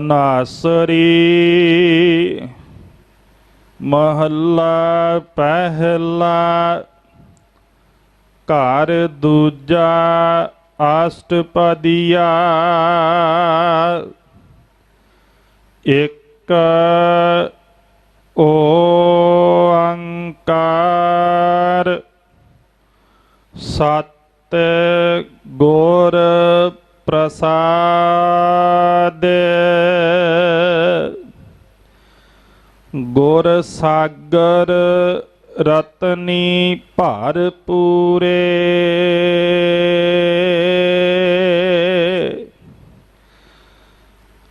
ਤਨਾਸਰੀ ਮਹੱਲਾ ਪਹਿਲਾ ਘਰ ਦੂਜਾ ਅਸ਼ਟਪਦੀਆ ਇੱਕ ਓੰਕਾਰ ਸਤ ਗੁਰ ਪ੍ਰਸਾਦ। ਗੁਰ ਸਾਗਰ ਰਤਨੀ ਭਰ ਪੂਰੇ।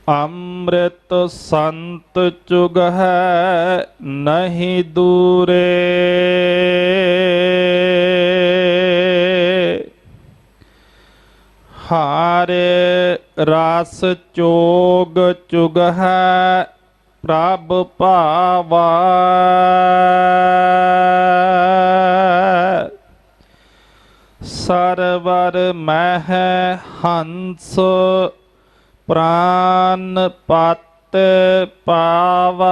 ਅੰਮ੍ਰਿਤ ਸੰਤ ਚੁਗ ਹੈ ਨਹੀਂ ਦੂਰੇ। ਹਾਂ ਹਾਰੇ ਰਸ ਚੋਗ ਚੁਗ ਹੈ ਪ੍ਰਭ ਭਾਵਾ। ਸਰਵਰ ਮਹਿ ਹੰਸ, ਪ੍ਰਾਨ ਪਤ ਪਾਵ।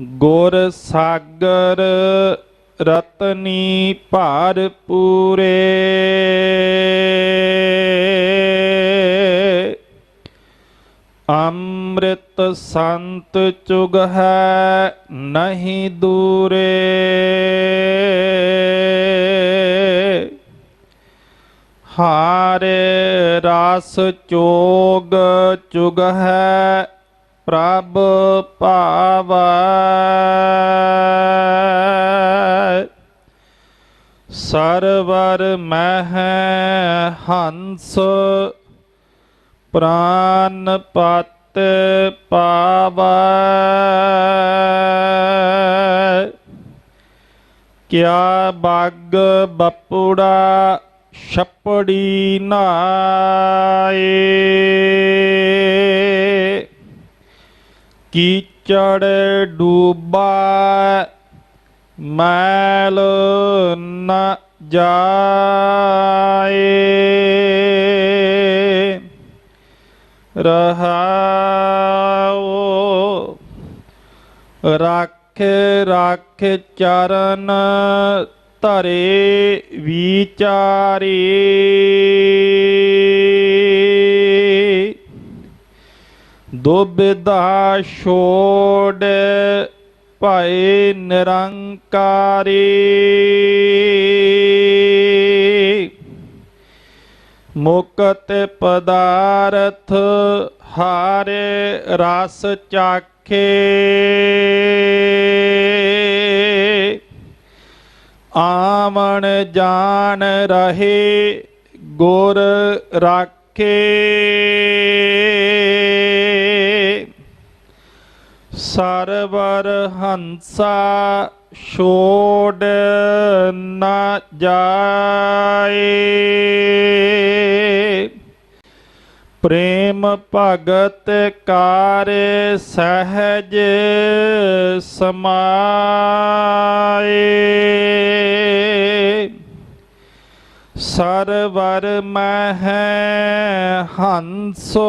ਗੁਰ ਸਾਗਰ ਰਤਨੀ ਭਾਰ ਪੂਰੇ। ਅੰਮ੍ਰਿਤ ਸੰਤ ਚੁਗ ਹੈ ਨਹੀਂ ਦੂਰੇ। ਹਾਰੇ ਰਸ ਚੋਗ ਚੁਗ ਹੈ ਪ੍ਰਭ ਭਾਵੈ। ਸਰਵਰ ਮਹਿ ਹੰਸ ਪ੍ਰਾਨ ਪਤ ਪਾਵੈ। ਕਿਆ ਬੱਗ ਬਪੁੜਾ ਛਪੜੀ ਨਾਏ। ਕੀਚੜ ਡੂਬਾ ਮੈਲ ਨ ਜਾਏ। ਰਹਾਉ ਰੱਖ ਰੱਖ ਚਰਨ ਧਰੇ ਵਿਚਾਰੀ। ਦੁਬਿਧਾ ਛੋੜ ਭਏ ਨਿਰੰਕਾਰੀ। ਮੁਕਤ ਪਦਾਰਥ ਹਾਰੇ ਰਸ ਚਾਖੇ। ਆਵਣ ਜਾਣ ਰਹੇ ਗੁਰ ਰਾਖੇ। ਸਰਵਰ ਹੰਸਾ ਛੋੜ ਨਾ ਜਾਏ। ਪ੍ਰੇਮ ਭਗਤ ਕਾਰ ਸਹਿਜ ਸਮਾਏ। ਸਰਵਰ ਮਹਿ ਹੰਸੋ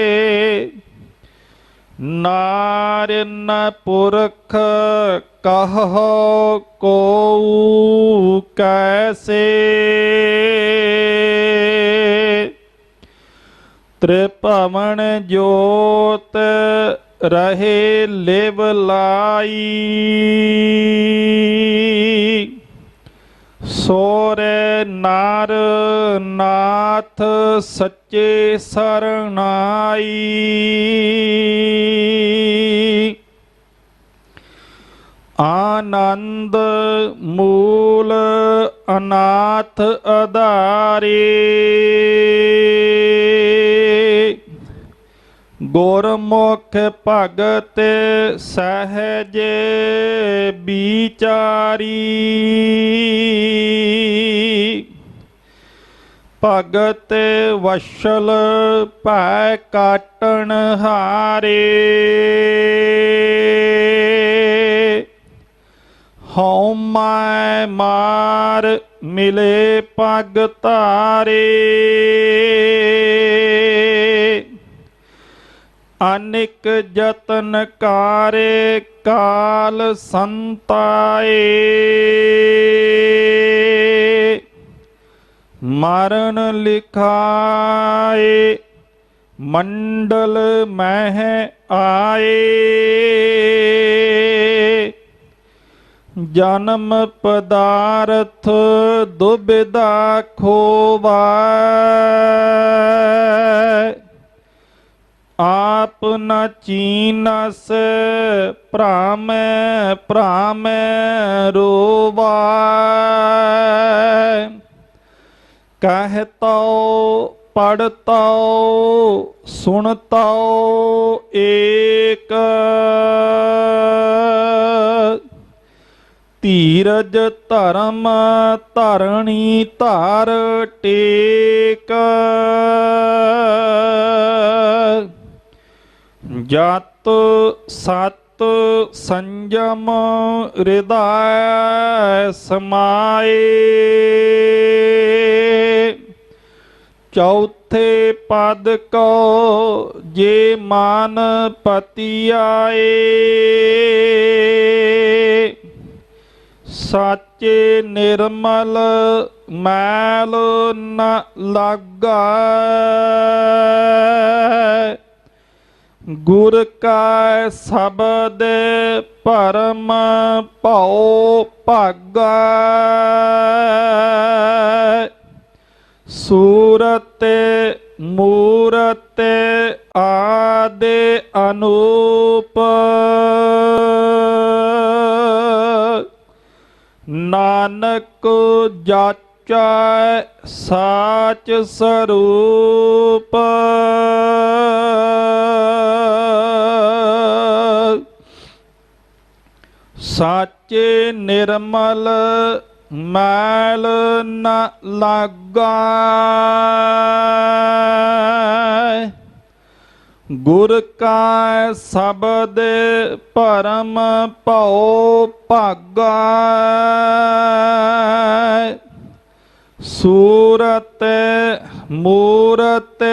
ਨਾਰਿਨ ਪੁਰਖ ਕਹੋ ਕੋ ਕੈਸੇ। ਤ੍ਰਿਭਵਨ ਜੋਤ ਰਹੇ ਲਿਵ ਲਾਈ। ਸੋਰੇ ਨਰ ਨਾਥ ਸੱਚੇ ਸਰਣਾਈ ਆਨੰਦ ਮੂਲ ਅਨਾਥ ਅਧਾਰੇ। ਗੁਰਮੁਖ ਭਗਤ ਸਹਿਜ ਵਿਚਾਰੀ। ਭਗਤ ਵਸ਼ਲ ਭੈ ਕਾਟਣ ਹਾਰੇ। ਹਉ ਮੈਂ ਮਾਰ ਮਿਲੇ ਪਗ ਧਾਰੇ ਅਨਿਕ ਜਤਨ ਕਾਰੇ ਕਾਲ ਸੰਤਾਏ। ਮਰਨ ਲਿਖਾਏ ਮੰਡਲ ਮਹਿ ਆਏ। ਜਨਮ ਪਦਾਰਥ ਦੁਬਿਦਾ ਖੋਵਾ। ਆਪ ਨ ਚੀਨਸ ਭ੍ਰਾਮੈ ਭ੍ਰਾਮੈ ਰੋਵਾ ਕਹਿਤੋ ਪੜਤੋ ਸੁਣਤੋ ਏਕ। ਧੀਰਜ ਧਰਮ ਧਰਣੀ ਧਾਰ ਟੇਕ। ਜਤ ਸਤ ਸੰਜਮ ਹਿਰਦੈ ਸਮਾਏ। ਚੌਥੇ ਪਦ ਕੋ ਜੇ ਮਾਨ ਪਤੀ ਆਏ ਸਾਚੇ ਨਿਰਮਲ ਮੈਲ ਨ ਲਾਗਾ। ਗੁਰ ਕਾ ਸ਼ਬਦ ਪਰਮ ਭਉ ਭਾਗਾ। ਸੂਰਤ ਮੂਰਤ ਆਦੇ ਅਨੂਪ। ਨਾਨਕ ਜਾਚੈ ਸਾਚ ਸਰੂਪ। ਸਾਚੇ ਨਿਰਮਲ ਮੈਲ ਨ ਲਾਗਾ ਗੁਰ ਕਾ ਸ਼ਬਦ ਪਰਮ ਭਉ ਭਾਗਾ ਸੂਰਤ ਮੂਰਤ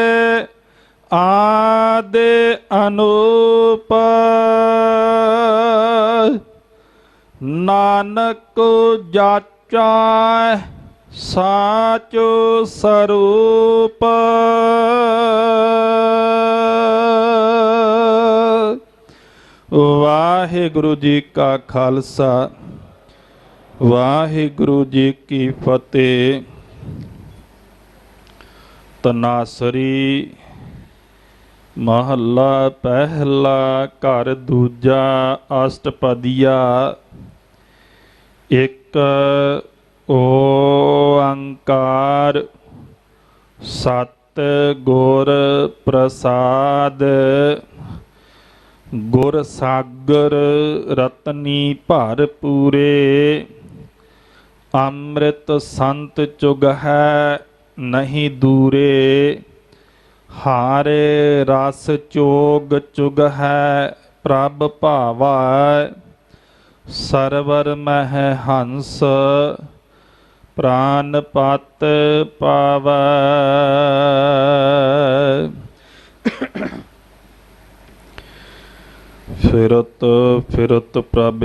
ਆਦੇ ਅਨੂਪ ਨਾਨਕ ਜਾਚਾ ਸਾਚ ਸਰੂਪ। ਵਾਹਿਗੁਰੂ ਜੀ ਕਾ ਖਾਲਸਾ, ਵਾਹਿਗੁਰੂ ਜੀ ਕੀ ਫਤਿਹ। ਤਨਾਸਰੀ ਮਹੱਲਾ, ਪਹਿਲਾ ਘਰ, ਦੂਜਾ ਅਸ਼ਟਪਦੀਆ। ਇੱਕ ਓੰਕਾਰ ਸਤ ਗੁਰ ਪ੍ਰਸਾਦ ਗੁਰ ਸਾਗਰ ਰਤਨੀ ਭਰ ਪੂਰੇ, ਅੰਮ੍ਰਿਤ ਸੰਤ ਚੁਗ ਹੈ ਨਹੀਂ ਦੂਰੇ, ਹਾਰੇ ਰਸ ਚੋਗ ਚੁਗ ਹੈ ਪ੍ਰਭ ਭਾਵਾ। ਸਰਵਰ ਮਹਿ ਹੰਸ ਪ੍ਰਾਨ ਪਤ ਪਾਵੈ। ਫਿਰਤ ਫਿਰਤ ਪ੍ਰਭ